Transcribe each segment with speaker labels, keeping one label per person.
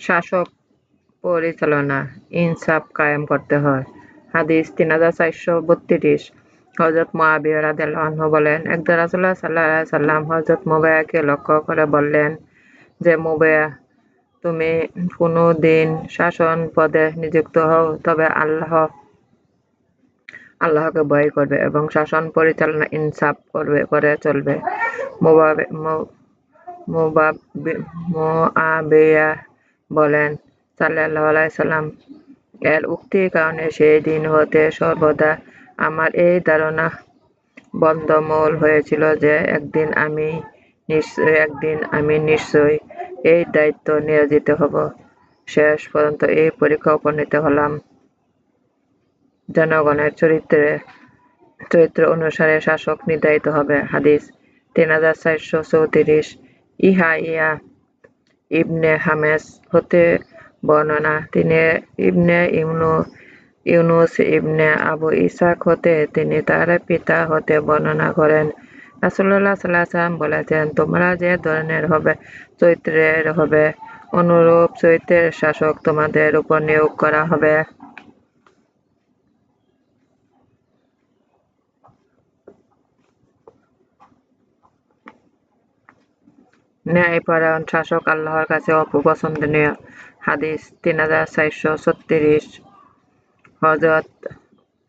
Speaker 1: শাসক পরিচালনা, ইনসাফ কায়েম করতে হয়। হাদিস তিন হাজার চারশো বত্রিশ। হজরত মহাবিয়া রাদিয়াল্লাহু বলেন একদা রাসূলুল্লাহ সাল্লাল্লাহু আলাইহি সাল্লাম হজরত মুবায়াকে লক্ষ্য করে বললেন যে, মুবায়া, তুমি কোনো দিন শাসন পদে নিযুক্ত হও, তবে আল্লাহ, আল্লাহকে ভয় করবে এবং শাসন পরিচালনা ইনসাফ করবে, করে চলবে। মুআবিয়া বলেন সাল্লাম এর উক্তির কারণে সেই দিন হতে সর্বদা আমার এই ধারণা বদ্ধমূল হয়েছিল যে একদিন আমি নিশ্চয়, একদিন আমি নিশ্চয়ই এই দায়িত্ব নিয়োজিত হব। শেষ পর্যন্ত এই পরীক্ষা উপনীত হলাম। জনগণের চরিত্রে, চরিত্র অনুসারে শাসক নির্ধারিত হবে। হাদিস তিন হাজার চারশো চৌত্রিশ ইহা ইয়া ইবনে হামেস হতে বর্ণনা। তিনি ইবনে ইমনু ইউনুস ইবনে আবু ইসাক হতে তিনি তার পিতা হতে বর্ণনা করেন। রাসুল্লাহ সাল্লাম বলেছেন, তোমরা যে ধরনের হবে, চৈত্রের হবে, অনুরূপ চৈত্রের শাসক তোমাদের উপর নিয়োগ করা হবে। ন্যায়পরায়ণ শাসক আল্লাহর কাছে অপছন্দনীয় হাদিস তিন হাজার চারশো ছত্রিশ। হজরত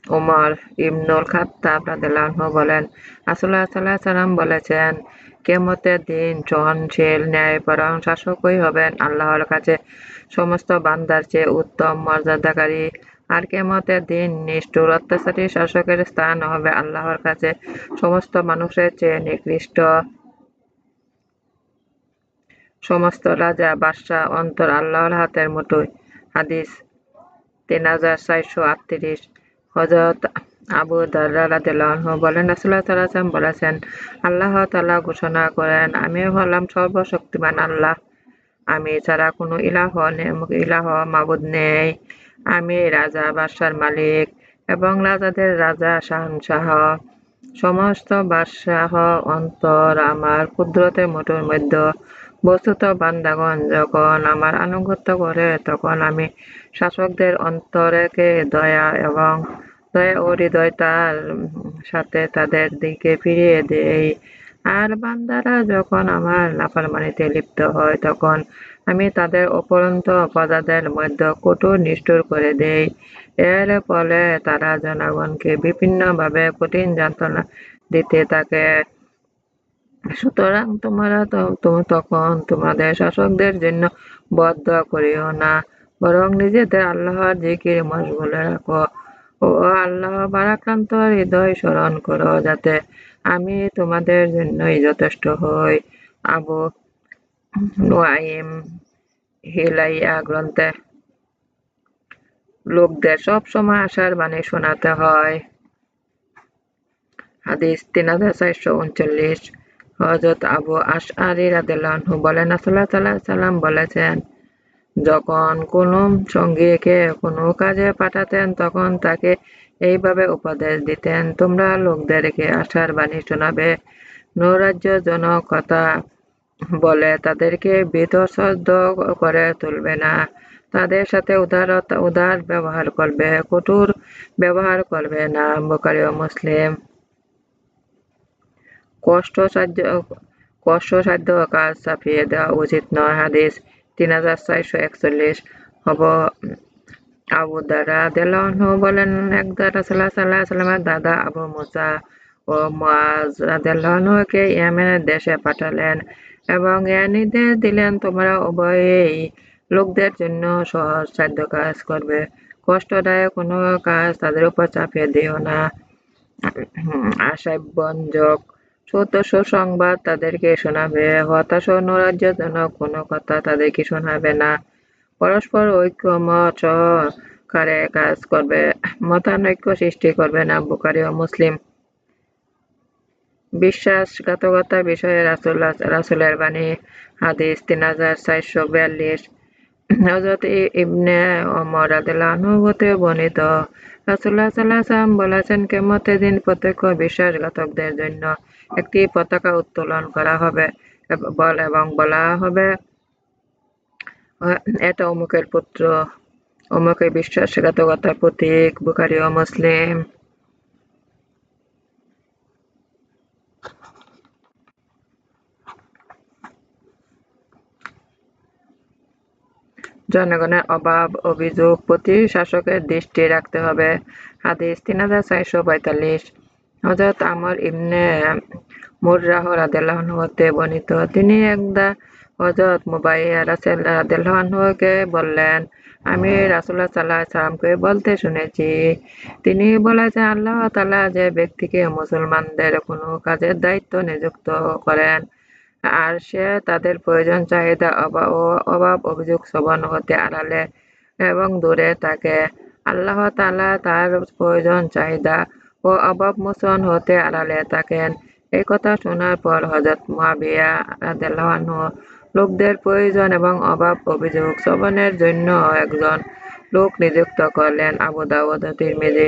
Speaker 1: উমর ইবনুল খাত্তাব রাদিয়াল্লাহু বলেন, রাসূলুল্লাহ সাল্লাল্লাহু সাল্লাম বলেছেন কেমতের দিন সহনশীল ন্যায়পরায়ণ শাসকই হবেন আল্লাহর কাছে। সমস্ত বান্দার চেয়ে উত্তম মর্যাদাকারী আর কেমতের দিন নিষ্ঠুর অত্যাচারী শাসকের স্থান হবে আল্লাহর কাছে। সমস্ত মানুষের চেয়ে নিকৃষ্ট সমস্ত রাজা, বাদশাহ, অন্তর আল্লাহর হাতের মুঠোয়। হাদিস, তিন হাজার চারশো আটত্রিশ। হজরত আবু দাররা বলেন, রাসূলুল্লাহ সাল্লাল্লাহু বলেছেন, আল্লাহ তালা ঘোষণা করেন আমি হলাম সর্বশক্তিমান আল্লাহ। আমি ছাড়া কোনো ইলাহ ইলাহ মাবুদ নেই। আমি রাজা, বাদশার মালিক এবং রাজাদের রাজা শাহনশাহ। সমস্ত বাদশাহ অন্তর আমার কুদরতের মুঠোর মধ্যে বস্তুত বান্দাগণ যখন আমার আনুগত্য করে, তখন আমি শাসকদের অন্তরেকে দয়া এবং দয়া ও হৃদয়তার সাথে তাদের দিকে ফিরিয়ে দেই। আর বান্দারা যখন আমার নাফরমানিতে লিপ্ত হয়, তখন আমি তাদের অপরন্ত প্রজাদের মধ্যে কঠোর নিষ্ঠুর করে দেই। এর ফলে তারা জনগণকে বিভিন্নভাবে কঠিন যন্ত্রণা দিতে থাকে। সুতরাং তোমরা তখন তোমাদের শাসকদের জন্য বদ্ধ করিও না, বরং নিজেদের আল্লাহর জিকির মশগুল রাখো। ও আল্লাহ বারাক্রান্ত হৃদয় স্মরণ করো যাতে আমি তোমাদের জন্যই যথেষ্ট হই। আবু নোয়াইম হিলাইয়া গ্রন্থে লোকদের সব সময় আশার বাণী শোনাতে হয়। হাদিস তিন হাজার চারশো উনচল্লিশ। হজরত আবু আশআরি রাদিয়াল্লাহু বলেন সাল্লাল্লাহু সাল্লাম বলেছেন, যখন কোনো সঙ্গীকে কোনো কাজে পাঠাতেন, তখন তাকে এইভাবে উপদেশ দিতেন, তোমরা লোকদেরকে আশার বাণী শোনাবে, নৈরাজ্যজনক কথা বলে তাদেরকে বিতসদ্দ করে তুলবে না। তাদের সাথে উদারতা, উদার ব্যবহার করবে, কঠোর ব্যবহার করবে না। বোকারি ও মুসলিম কষ্টসাধ্য কষ্টসাধ্য কাজ চাপিয়ে দেওয়া উচিত নয়। হাদিস তিন হাজার চারশো একচল্লিশ হব। আবু দারা দেলানহু বলেন একদা রাসুল্লাহ সাল্লাহ সাল্লামের দাদা আবু মুসা ও মাজ রাদেলানহুকে ইয়েমেনের দেশে পাঠালেন এবং এ নির্দেশ দিলেন, তোমরা উভয়েই লোকদের জন্য সহজ সাধ্য কাজ করবে। কষ্টদায়ক কোনো কাজ তাদের উপর চাপিয়ে দিও না। আশাব্যঞ্জক সত্য সুসংবাদ তাদেরকে শোনাবে। হতাশ ও নৈরাজ্যজনক কোনো কথা তাদেরকে শোনাবে না। পরস্পর ঐক্য মত সহকারে কাজ করবে। মতানৈক্য সৃষ্টি করবে না বুকারি ও মুসলিম। বিশ্বাসঘাতকতা বিষয়ে রাসুল্লাহ রাসুলের বাণী। হাদিস তিন হাজার চারশো বিয়াল্লিশ। হজরত ইবনে রাদিয়াল্লাহু হতে বর্ণিত। রাসূলুল্লাহ সাল্লাল্লাহু আলাইহি বলেছেন, কিয়ামতের দিন প্রত্যেক বিশ্বাসঘাতকদের জন্য একটি পতাকা উত্তোলন করা হবে, বল এবং বলা হবে। এটা অমুকের পুত্র, অমুকের বিশ্বাসঘাতকতার প্রতীক, বুখারি ও মুসলিম। জনগণের অভাব, অভিযোগ প্রতি শাসকের দৃষ্টি রাখতে হবে। হাদিস তিন হাজার ছয়শো পঁয়তাল্লিশ। হজরত আমর ইবনে মুররাহ রাদিয়াল্লাহু হতে বর্ণিত। তিনি একদা হজরত মুবাইয়া রাদিয়াল্লাহুকে বললেন, আমি রাসুল্লাহ সাল্লাহ সাল্লামকে বলতে শুনেছি। তিনি বলেছেন, আল্লাহ তাআলা যে ব্যক্তিকে মুসলমানদের কোনো কাজের দায়িত্ব নিযুক্ত করেন, আর সে তাদের প্রয়োজন, চাহিদা অভাব অভাব অভিযোগ শ্রবণ হতে আড়ালে এবং দূরে থাকে। আল্লাহ তাআলা তার প্রয়োজন, চাহিদা ও অভাব মোচন হতে আড়ালে থাকেন। এই কথা শোনার পর হজরত রাদিয়াল্লাহু লোকদের প্রয়োজন এবং অভাব অভিযোগ শ্রবণের জন্য একজন লোক নিযুক্ত করলেন আবু দাউদ তিরমিজি।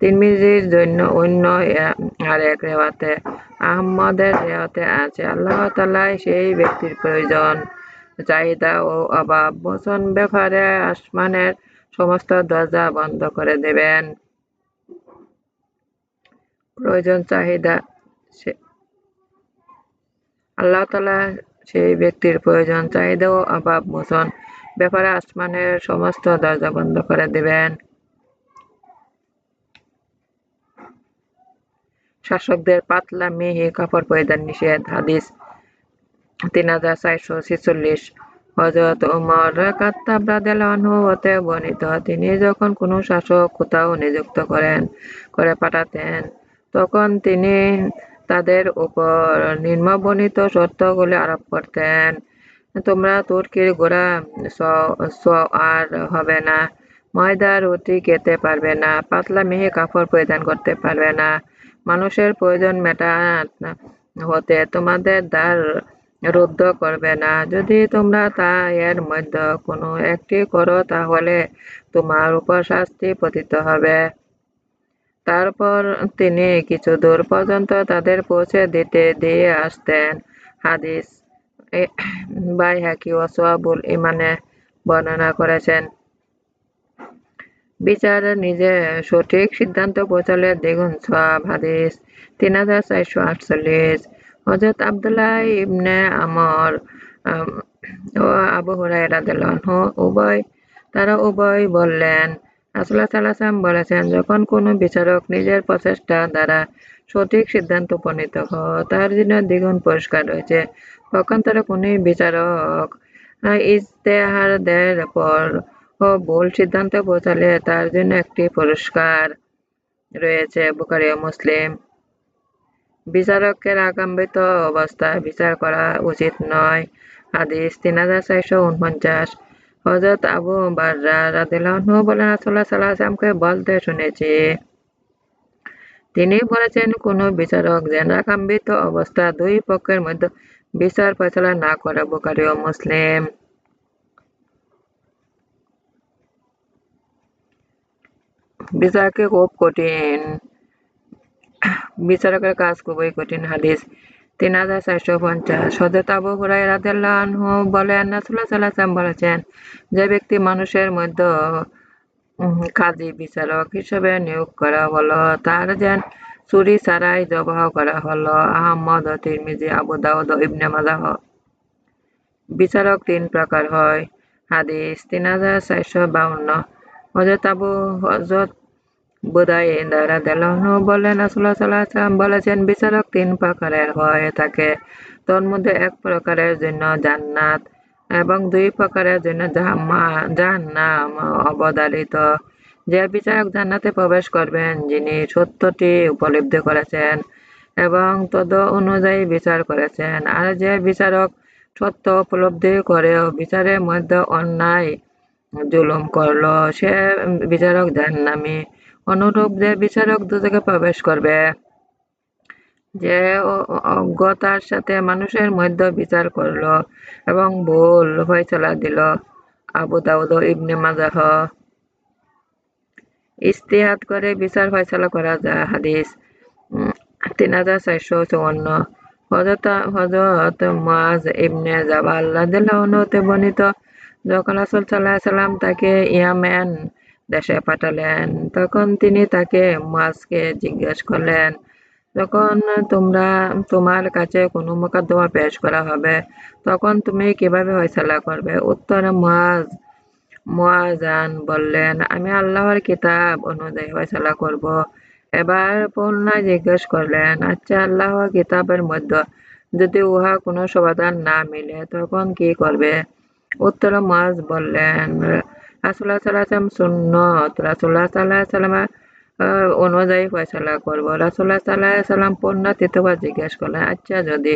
Speaker 1: তিরমিজির জন্য অন্য আরেক রেওয়াতে আহমদের রেওয়াতে আছে। আল্লাহ তাআলাই সেই ব্যক্তির প্রয়োজন, চাহিদা ও অভাব মোচন ব্যাপারে আসমানের সমস্ত দরজা বন্ধ করে দেবেন। প্রয়োজন, চাহিদা সে- আল্লাহ তাআলা সেই ব্যক্তির প্রয়োজন, চাহিদা ও অভাব মোচন। ব্যাপারে আসমানের সমস্ত দরজা বন্ধ করে দেবেন। শাসকদের পাতলা মিহি কাপড় পরিধান নিষেধ, হাদিস তিন হাজার চারশো ছেচল্লিশ। হজরত উমর কাত্তাব রাদিয়াল্লাহু হতে বর্ণিত, তিনি যখন কোনো শাসক কোথাও নিযুক্ত করেন, করে পাঠাতেন তখন তিনি তাদের উপর নিম্নবর্ণিত শর্তগুলি আরোপ করতেন। তোমরা তুর্কির গোড়া আর হবে না। ময়দা, রুটি খেতে পারবে না। পাতলা মিহি কাপড় পরিধান করতে পারবে না। মানুষের প্রয়োজন মেটা হতে তোমাদের দ্বার রুদ্ধ করবে না। যদি তোমরা তা এর মধ্যে কোনো একটি করো, তাহলে তোমার উপর শাস্তি পতিত হবে। তারপর তিনি কিছু দূর পর্যন্ত তাদের পৌঁছে দিতে দিয়ে আসতেন। হাদিস বাইহাকি ও সোয়াবুল ইমানে বর্ণনা করেছেন বিচার নিজে সঠিক সিদ্ধান্ত পৌঁছালে দ্বিগুণ সওয়াব হাদিস তিন হাজার চারশো আটচল্লিশ। হজরত আবদুল্লাহ ইবনে আমর আম, ও আবু হুরায়রা রাদিয়াল্লাহু উভয় তারা উভয় বললেন রাসূলুল্লাহ সাল্লাল্লাহু আলাইহি বলেছেন যখন কোনো বিচারক নিজের প্রচেষ্টা দ্বারা সঠিক সিদ্ধান্ত উপনীত হয় তার জন্য দ্বিগুণ পুরস্কার রয়েছে। পক্ষান্তরে কোনো বিচারক আহ, ইজতেহাদের পর ভুল সিদ্ধান্তে পৌঁছালে তার জন্য একটি পুরস্কার রয়েছে। বুখারী ও মুসলিম। বিচারকের আগাম্বিত অবস্থায় বিচার করা উচিত নয়। হাদিস তিন হাজার চারশো উনপঞ্চাশ। হজরত আবু বার্রা বলেন, রাসূলুল্লাহ সাল্লাল্লাহু আলাইহি ওয়াসাল্লামকে বলতে শুনেছি। তিনি বলেছেন, কোন বিচারক যেন আকাম্বিত অবস্থা দুই পক্ষের মধ্যে বিচার ফয়সালা না করে বুখারী ও মুসলিম। বিচারকে খুব কঠিন, বিচারকের কাজ খুবই কঠিন হাদিস। তিন হাজার চারশো পঞ্চাশ। হজরত আবু হুরাই বলেন আলাইহি ওয়াসাল্লাম বলেছেন, যে ব্যক্তি মানুষের মধ্যে কাজী বিচারক হিসেবে নিয়োগ করা হলো, তার যেন চুরি ছাড়াই জবাহ করা হলো। আহমদ ও তিরমিজি, আবু দাউদ ইবনে মাজাহ। বিচারক তিন প্রকার হয়। হাদিস তিন হাজার চারশো বাউন্ন। হজরত আবু হজরত বুদাই রাদিয়াল্লাহু বলেন রাসূলুল্লাহ ওয়াসাল্লাম বলেছেন বিচারক তিন প্রকারের হয়ে থাকে। তোর মধ্যে এক প্রকারের জন্য জান্নাত এবং দুই প্রকারের জন্য জাহান্নাম অবধারিত। যে বিচারক জান্নাতে প্রবেশ করবেন, যিনি সত্যটি উপলব্ধি করেছেন এবং তদ অনুযায়ী বিচার করেছেন। আর যে বিচারক সত্য উপলব্ধি করেও বিচারের মধ্যে অন্যায় জুলুম করল, সে বিচারক জাহান্নামী। অনুরূপ যে বিচারক দুজকে প্রবেশ করবে। যে অজ্ঞতার সাথে মানুষের মধ্যে বিচার করল এবং ভুল ফয়সালা দিল আবু দাউদ ইবনে মাজাহ। ইস্তিহাদ করে বিচার ফয়সালা করা যায়, হাদিস তিন হাজার চারশো চুয়ান্ন। হজরত হজরত মুআজ ইবনে জাবাল রাদিয়াল্লাহু হতে বর্ণিত, যখন সাল্লাল্লাহু আলাইহি সাল্লাম তাকে ইয়ামেন দেশে পাঠালেন, তখন তিনি তাকে মুআজকে জিজ্ঞেস করলেন যখন তোমরা, তোমার কাছে কোনো মোকদ্দমা পেশ করা হবে? তখন তুমি কীভাবে ফয়সালা করবে? উত্তরে মুআজ মুয়াজান বললেন, আমি আল্লাহর কিতাব অনুযায়ী ফয়সালা করব। এবার পুনরায় জিজ্ঞেস করলেন আচ্ছা আল্লাহর কিতাবের মধ্যে যদি উহা কোনো সমাধান না মিলে, তখন কি করবে? উত্তরে, মুয়াজ বললেন ওয়াসাল্লাম সুন্নত রাসূলুল্লাহ সাল্লাল্লাহু আলাইহি অনুযায়ী ফয়সালা করব রাসূলুল্লাহ সাল্লাল্লাহু আলাইহি ওয়াসাল্লাম পুনরায় তৃতীয়বার জিজ্ঞেস করলেন আচ্ছা যদি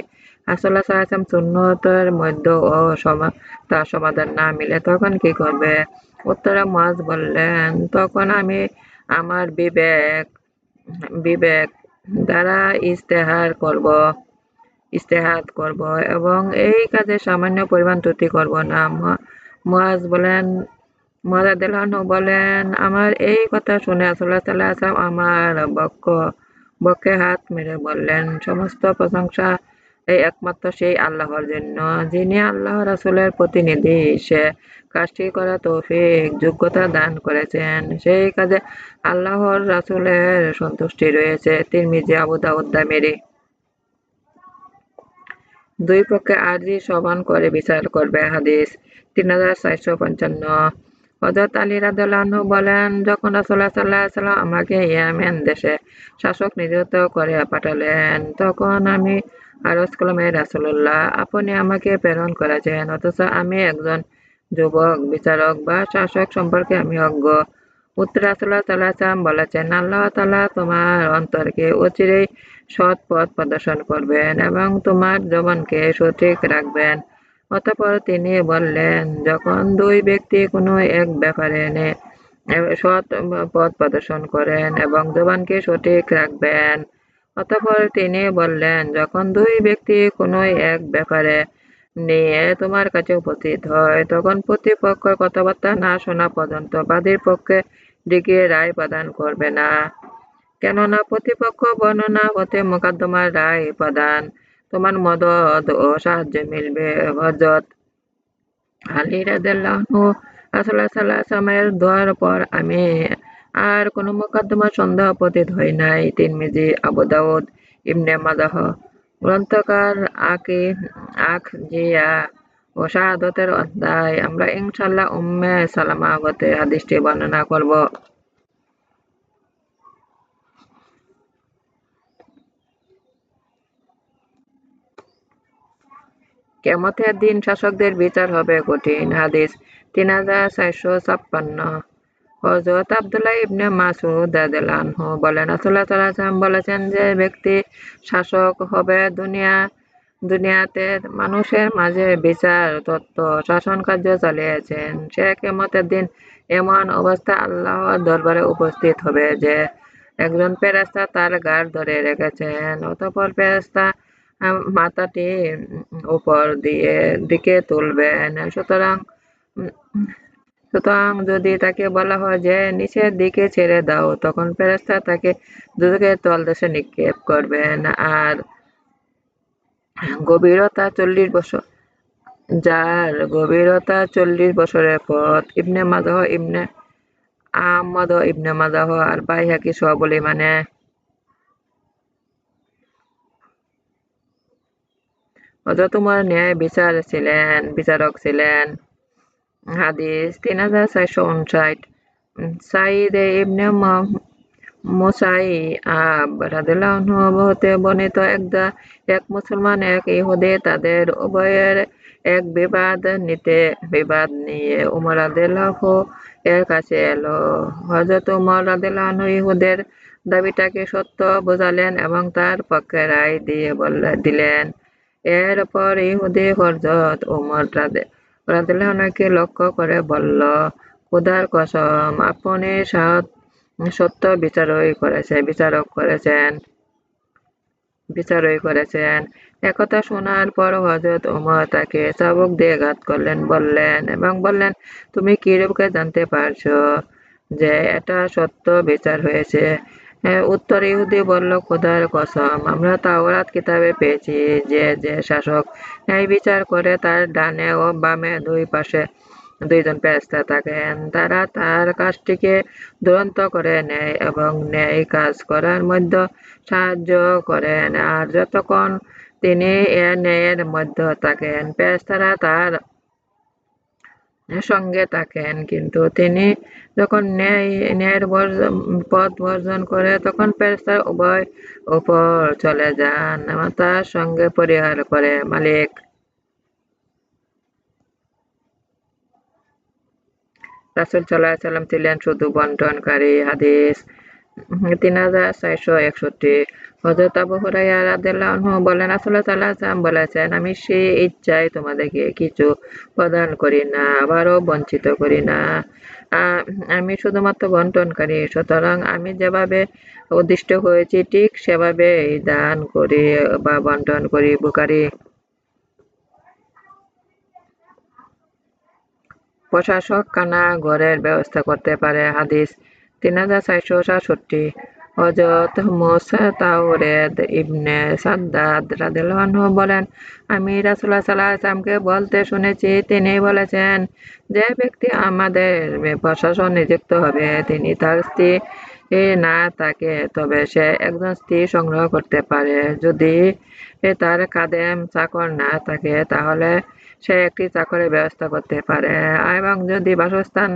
Speaker 1: আলাইহি ওয়াসাল্লাম সুন্নতের মধ্যেও সমা তার সমাধান না মিলে তখন কি করবে উত্তরে মুয়াজ বললেন তখন আমি আমার বিবেক বিবেক দ্বারা ইস্তেহার করব ইস্তেহাদ করব এবং এই কাজে সামান্য পরিমাণ ত্রুটি করব না মুয়াজ বলেন মুয়াজ রাদিয়াল্লাহু বলেন? আমার এই কথা শুনে রাসূলুল্লাহ সাল্লাল্লাহু আলাইহি আমার বক্ষ, বক্ষে হাত মেরে বললেন, সমস্ত প্রশংসা এই একমাত্র সেই আল্লাহর জন্য, যিনি আল্লাহ রাসূলের প্রতিনিধি। সে কাজটি করার তৌফিক, যোগ্যতা দান করেছেন। সেই কাজে আল্লাহর রাসূলের সন্তুষ্টি রয়েছে। তিরমিজি, আবু দাউদ, দামেরি। দুই পক্ষে আরজি সমান করে বিচার করবে হাদিস তিন হাজার চারশো পঞ্চান্ন। হজরত আলী রাদু বলেন, যখন রাসুল্লাহ সাল্লাহ সাল্লাম আমাকে ইয়ামেন দেশে শাসক নিযুক্ত করে পাঠালেন, তখন আমি আরজ কলমে রাসুল্লাহ আপনি আমাকে প্রেরণ করেছেন, অথচ আমি একজন যুবক, বিচারক বা শাসক সম্পর্কে আমি অজ্ঞ। উত্তর রাসুল্লাহ সাল্লাহ সাল্লাম বলেছেন, আল্লাহ তালা তোমার অন্তরকে অচিরেই সৎ পথ প্রদর্শন করবেন এবং তোমার জবানকে সঠিক রাখবেন। অতঃপর তিনি বললেন, যখন দুই ব্যক্তি কোনো এক ব্যাপারে সৎ পথ প্রদর্শন করেন এবং জবানকে সঠিক রাখবেন। অতঃপর তিনি বললেন, যখন দুই ব্যক্তি কোনো এক ব্যাপারে নিয়ে তোমার কাছে উপস্থিত হয়, তখন প্রতিপক্ষ কথাবার্তা না শোনা পর্যন্ত বাদীর পক্ষে দিকে রায় প্রদান করবে না। কেননা প্রতিপক্ষ বর্ণনা হতে মোকদ্দমার রায় প্রদান তোমার মদত ও সাহায্য মিলবে, হজরত আলী আলাইহি দোয়ার পর আমি আর কোনো মোকদ্দমা সন্দেহ পতিত হই নাই। তিরমিজি, আবু দাউদ ইমনে মাজাহ, গ্রন্থকার আকে, আখ জিয়া ও শাহাদতের অধ্যায়। আমরা ইনশাল্লাহ উম্মে সালামা হতে হাদিসটি বর্ণনা করব। কেমতের দিন শাসকদের বিচার হবে কঠিন। হাদিস তিন হাজার চারশো ছাপ্পান্ন। হজরত আবদুল্লাহ ইবনে মাসুদ বলেন সাল্লাল্লাহু বলেছেন যে ব্যক্তি শাসক হবে দুনিয়া, দুনিয়াতে মানুষের মাঝে বিচার, তত্ত্ব, শাসন কার্য চালিয়েছেন। সে কেমতের দিন এমন অবস্থা আল্লাহর দরবারে উপস্থিত হবে যে একজন ফেরেশতা তার গাড় ধরে রেখেছেন, অতঃপর ফেরেশতা মাথাটি উপর দিয়ে, দিকে তুলবেন। সুতরাং সুতরাং যদি তাকে বলা হয় যে নিচের দিকে ছেড়ে দাও, তখন ফেরেস্তা তাকে দুদিকে তলদেশে নিক্ষেপ করবেন। আর গভীরতা চল্লিশ বছর, যার গভীরতা চল্লিশ বছরের পথ, ইবনে মাদাহ, ইবনে আহমদ, ইবনে মাদাহ আর বাইহাকি সহ বলে মানে হযরত উমর ন্যায় বিচার ছিলেন বিচারক ছিলেন। হাদিস তিন হাজার চারশো উনষাট সাইদ ইবনে মুসাই আব বর্ণিত একদা এক মুসলমান এক ইহুদি, তাদের উভয়ের এক বিবাদ নিতে, বিবাদ নিয়ে। উমর রাদিয়াল্লাহু এর কাছে এলো। হযরত উমর রাদিয়াল্লাহু ইহুদের দাবিটাকে সত্য বোঝালেন এবং তার পক্ষে রায় দিয়ে বললেন দিলেন। এরপর ইহুদি হযরত উমর রাদিয়াল্লাহুকে লক্ষ্য করে বলল, খোদার কসম, আপনি সত্য বিচারই করেছেন বিচারক করেছেন বিচারই করেছেন। একথা শোনার পর হজরত উমর তাকে চাবুক দিয়ে ঘাত করলেন বললেন এবং বললেন তুমি কিরূপকে জানতে পারছ যে এটা সত্য বিচার হয়েছে? উত্তর ইহুদি বলল, খোদার কসম, আমরা তাওরাত কিতাবে পেয়েছি যে যে শাসক ন্যায় বিচার করে তার ডানে ও বামে দুই পাশে দুইজন ফেরেশতা থাকেন। তারা তার কাজটিকে দুরন্ত করে নেয় এবং ন্যায় কাজ করার মধ্যে সাহায্য করেন। আর যতক্ষণ তিনি এ ন্যায়ের মধ্যে থাকেন, ফেরেশতারা তার সঙ্গে থাকেন। কিন্তু তিনি যখন ন্যায়, ন্যায়ের পথ বর্জন করে তখন ফেরেশতারা উভয় উপর চলে যান তার সঙ্গে পরিহার করে মালিক। রাসুল সাল্লাহ সাল্লাম ছিলেন শুধু বন্টনকারী হাদিস। তিন হাজার ছয়শো একষট্টি। হজরত আবু হুরাইয়া বলেন আসলে তাল্লাহ বলেছেন, আমি সে ইচ্ছায় তোমাদেরকে কিছু প্রদান করি না, আবারও বঞ্চিত করি না। আমি শুধুমাত্র বন্টনকারী, সুতরাং আমি যেভাবে উদ্দিষ্ট হয়েছি, ঠিক সেভাবে দান করি বা বন্টন করি বুকারি প্রশাসক কানা ঘরের ব্যবস্থা করতে পারে, হাদিস তিন হাজার চারশো সাতষট্টি হজরত মোসা তাওরেদ ইবনে সাদ্দাদ রাদিল্লাহু বলেন, আমি রাসুল্লাহ সাল্লাহ আসলামকে বলতে শুনেছি, তিনি বলেছেন যে ব্যক্তি আমাদের প্রশাসন নিযুক্ত হবে। তিনি তার স্ত্রী না থাকে, তবে সে একজন স্ত্রী সংগ্রহ করতে পারে। যদি তার কাদেম চাকর না থাকে, তাহলে সে একটি চাকরের ব্যবস্থা করতে পারে। এবং যদি বাসস্থান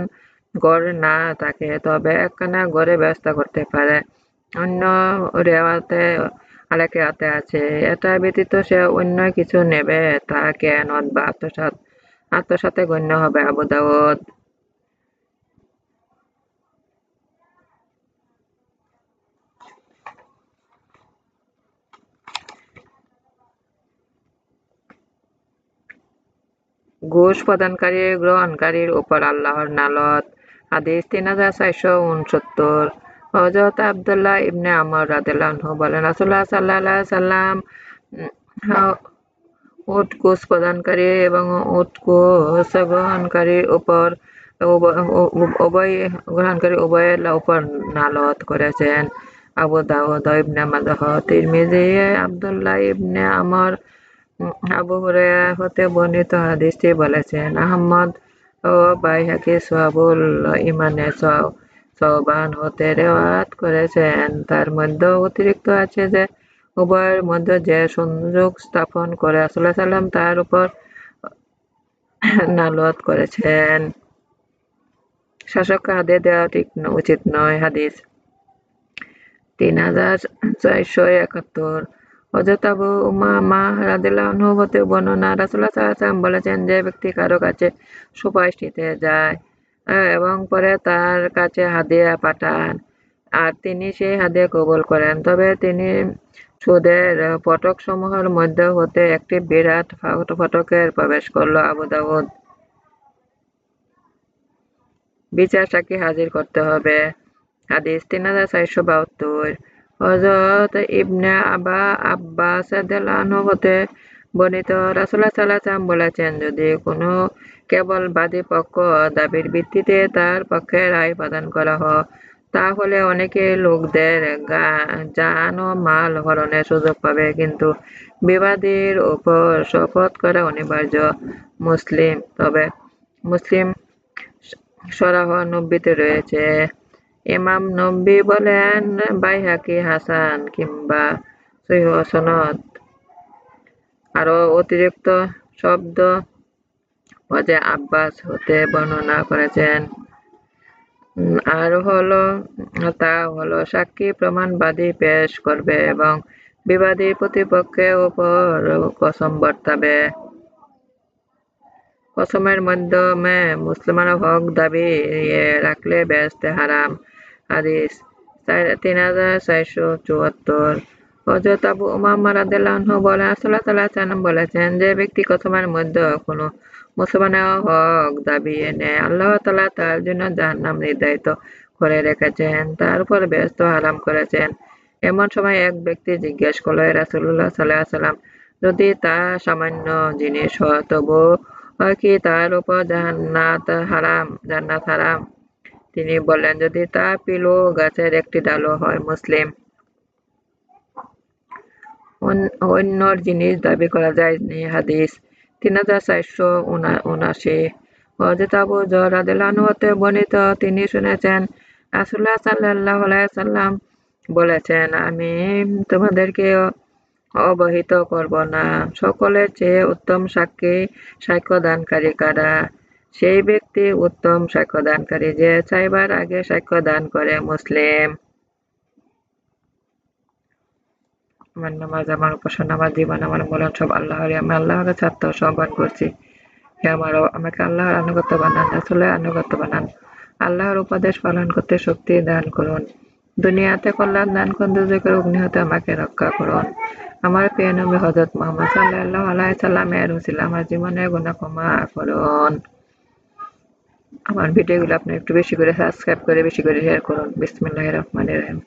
Speaker 1: গড় না থাকে, তবে একখানা গড়ে ব্যবস্থা করতে পারে। অন্য রেওয়াতে আরেক রেওয়াতে আছে। এটা ব্যতীত সে অন্য কিছু নেবে, তা জ্ঞানত বা আত্মসাত আত্মসাতে গণ্য হবে আবু দাউদ। প্রদানকারী, গ্রহণকারীর উপর আল্লাহর নালত। হাদিস তিন হাজার চারশো উনসত্তর। হজরত আবদুল্লাহ ইবনে আমর রাদিল্লাহু বলেন রাসুল্লাহ সাল্লাহ সাল্লাম উট প্রদানকারী এবং উট গ্রহণকারীর উপর উভয় গ্রহণকারী উভয়ের উপর নালত করেছেন। আবু দাউদ ইবনে মাজাহ, তিরমিজি, আবদুল্লাহ ইবনে আমর আবু হুরায়রা হতে বর্ণিত হাদিসটি বলেছেন, আহমদ বাইহাকি সোহাবুল ইমানে সৌবান হতে রেওয়াত করেছেন তার মধ্যে অতিরিক্ত আছে যে, উভয়ের মধ্যে যে সংযোগ স্থাপন করে আসল্লাহ সাল্লাম, তার উপর নালত করেছেন শাসককে হাতে দেওয়া ঠিক উচিত নয়, হাদিস। তিন হাজার চারশো একাত্তর। হযরত আবু উমামা রাদিয়াল্লাহু হতে বর্ণনা রাসূলুল্লাহ সাল্লাল্লাহু বলেছেন যে ব্যক্তি কারও কাছে সুপারিশ নিতে যায় এবং পরে তার কাছে হাদিয়া পাঠান, আর তিনি সেই হাদিয়া কবুল করেন। তবে তিনি সুদের ফটক সমূহের মধ্যে হতে একটি বিরাট ফটকের প্রবেশ করল আবু দাউদ। বিচার সাক্ষী হাজির করতে হবে। হাদিস তিন হাজার চারশো বাহাত্তর। হযরত ইবনে আবা আব্বাস হতে বর্ণিত, রাসূলুল্লাহ সাল্লাল্লাহু বলেছেন, যদি কোনো কেবল বাদী পক্ষ দাবির ভিত্তিতে তার পক্ষে রায় প্রদান করা হয়, তাহলে অনেকে লোকদের জান ও মাল হরণের সুযোগ পাবে। কিন্তু বিবাদীর উপর শপথ করা অনিবার্য মুসলিম। তবে মুসলিম সরাহ নব্বীতে রয়েছে। ইমাম নব্বী বলেন বাইহাকি হাসান কিংবা সহিহ সনদ আরও অতিরিক্ত শব্দ, ওয়াজে আব্বাস হতে বর্ণনা করেছেন। আর হলো, তা হলো, সাক্ষী প্রমাণবাদী পেশ করবে এবং বিবাদী প্রতিপক্ষের উপর কসম বর্তাবে। কসমের মাধ্যমে মুসলমানের হক দাবি রাখলে বেসতে হারাম। হাদিস। তিন হাজার চারশো চুয়াত্তর। হজরত আবু উমাম্মা রাদিয়াল্লাহু বলেন, রাসূলুল্লাহ সাল্লাল্লাহু বলেছেন যে, ব্যক্তি কথমের মধ্যে কোনো মুসলমানের হক দাবি এনে আল্লাহ তাআলা তার জন্য জাহান্নাম নির্ধারিত করে রেখেছেন, তার উপর ব্যস্ত হারাম করেছেন। এমন সময় এক ব্যক্তি জিজ্ঞেস করল রাসূলুল্লাহ সাল্লাল্লাহু সাল্লাম যদি তা সামান্য জিনিস হয়, তবু কি তার উপর জান্নাত হারাম জান্নাত হারাম? তিনি বললেন যদি তা পিলো গাছের একটি ডালও হয় মুসলিম অন্যর জিনিস দাবি করা যায় নি হাদিস। তিন হাজার চারশো উনাশি। হজরত আবু হতে বর্ণিত, তিনি শুনেছেন রাসুল্লাহ সাল্লাহ সাল্লাম বলেছেন, আমি তোমাদেরকে অবহিত করব না। সকলের চেয়ে উত্তম সাক্ষী, সাক্ষ্যদানকারী কারা? সেই ব্যক্তি উত্তম সাক্ষ্যদানকারী যে চাইবার আগে সাক্ষ্য দান করে মুসলিম। আমার নামাজ, আমার উপাসনা, আমার জীবন, আমার মরণ সব আল্লাহরই। আমি আল্লাহকে ছাত্র আত্মসম্মান করছি। হে আমার, আমাকে আল্লাহর আনুগত্য বানান, রাসুলের আনুগত্য বানান। আল্লাহর উপদেশ পালন করতে শক্তি দান করুন। দুনিয়াতে কল্যাণ দান করুন দুজকের অগ্নি হতে আমাকে রক্ষা করুন। আমার প্রিয় নবী হজরত মোহাম্মদ সাল্লাহ আলাই সাল্লামের হুসিল আমার জীবনে গুণা ক্ষমা করুন। আমার ভিডিওগুলো আপনি একটু বেশি করে সাবস্ক্রাইব করে, বেশি করে শেয়ার করুন। বিসমিল্লাহ রহমান রহিম।